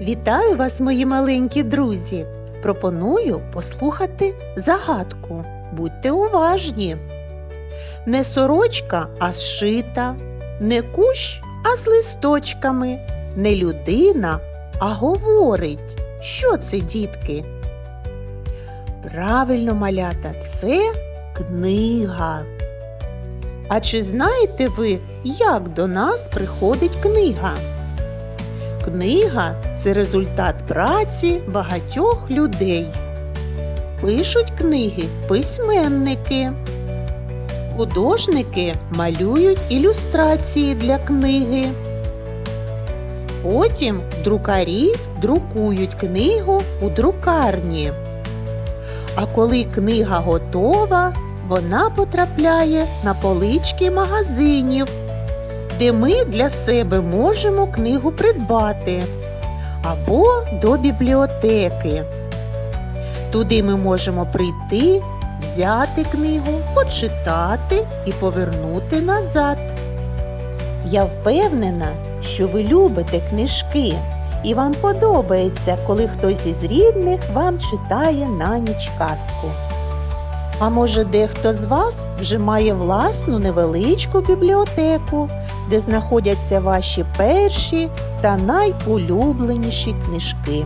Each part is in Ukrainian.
Вітаю вас, мої маленькі друзі! Пропоную послухати загадку. Будьте уважні. Не сорочка, а зшита, не кущ, а з листочками, не людина, а говорить. Що це, дітки? Правильно, малята, це книга. А чи знаєте ви, як до нас приходить книга? Книга це результат праці багатьох людей. Пишуть книги письменники. Художники малюють ілюстрації для книги. Потім друкарі друкують книгу у друкарні. А коли книга готова, вона потрапляє на полички магазинів де ми для себе можемо книгу придбати або до бібліотеки. Туди ми можемо прийти, взяти книгу, почитати і повернути назад. Я впевнена, що ви любите книжки, і вам подобається, коли хтось із рідних вам читає на ніч казку. А може, дехто з вас вже має власну невеличку бібліотеку, де знаходяться ваші перші та найулюбленіші книжки.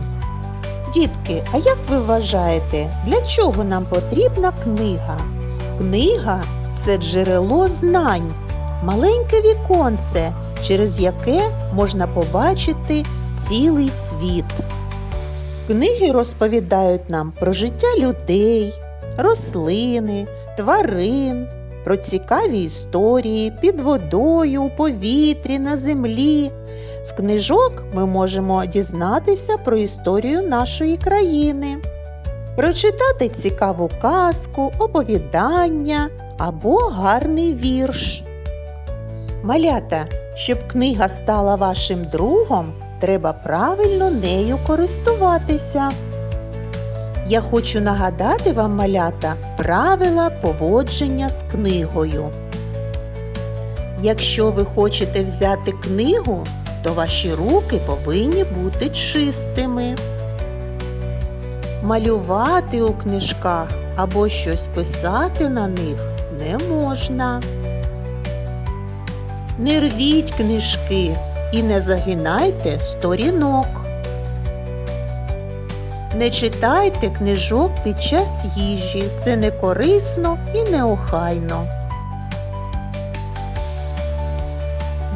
Дітки, а як ви вважаєте, для чого нам потрібна книга? Книга це джерело знань, маленьке віконце, через яке можна побачити цілий світ. Книги розповідають нам про життя людей, рослини, тварин, про цікаві історії під водою, у повітрі, на землі. З книжок ми можемо дізнатися про історію нашої країни, прочитати цікаву казку, оповідання або гарний вірш. Малята, щоб книга стала вашим другом, треба правильно нею користуватися. Я хочу нагадати вам, малята, правила поводження з книгою. Якщо ви хочете взяти книгу, то ваші руки повинні бути чистими. Малювати у книжках або щось писати на них не можна. Не рвіть книжки і не загинайте сторінок. Не читайте книжок під час їжі. Це не корисно і неохайно.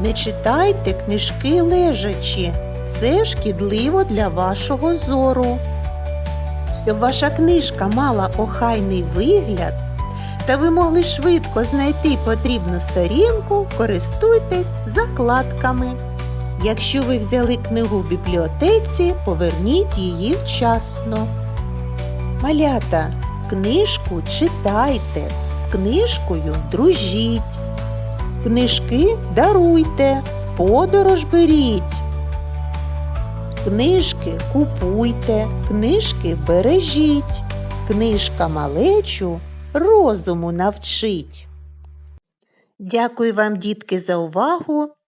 Не читайте книжки лежачі. Це шкідливо для вашого зору. Щоб ваша книжка мала охайний вигляд, та ви могли швидко знайти потрібну сторінку, користуйтесь закладками. Якщо ви взяли книгу в бібліотеці, поверніть її вчасно. Малята, книжку читайте, з книжкою дружіть. Книжки даруйте, в подорож беріть. Книжки купуйте, книжки бережіть. Книжка малечу розуму навчить. Дякую вам, дітки, за увагу.